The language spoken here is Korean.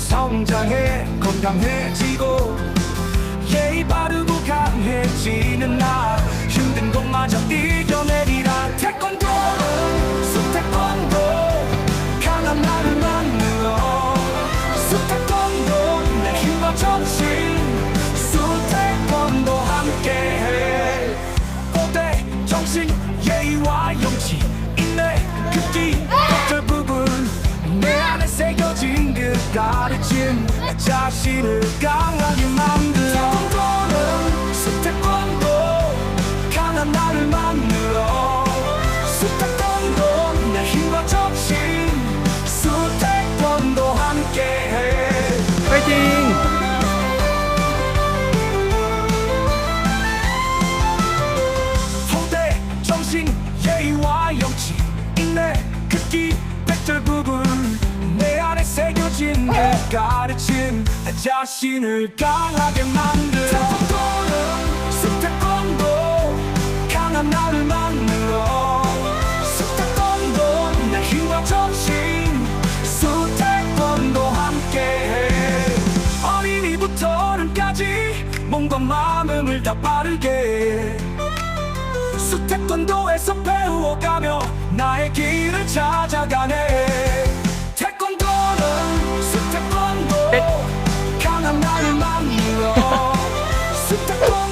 성장해 건강해지고 예의 바르고 강해지는 나 힘든 것마저 이겨내리라. 태권도는 수태권도 강한 나를 만들어. 수태권도 내 힘과 정신. 수태권도 함께해. 고대 정신 예의와 용기 인내 극기 내 자신을 강하게 만들어. 태권도는 수태권도 강한 나를 만들어 가르침 내 자신을 강하게 만들어. 태권도는 수태권도 강한 나를 만들어. 수태권도 내 힘과 정신 수태권도 함께해. 어린이부터 어른까지 몸과 마음을 다 빠르게 수태권도에서 배워가며 나의 길을 찾아가네 もた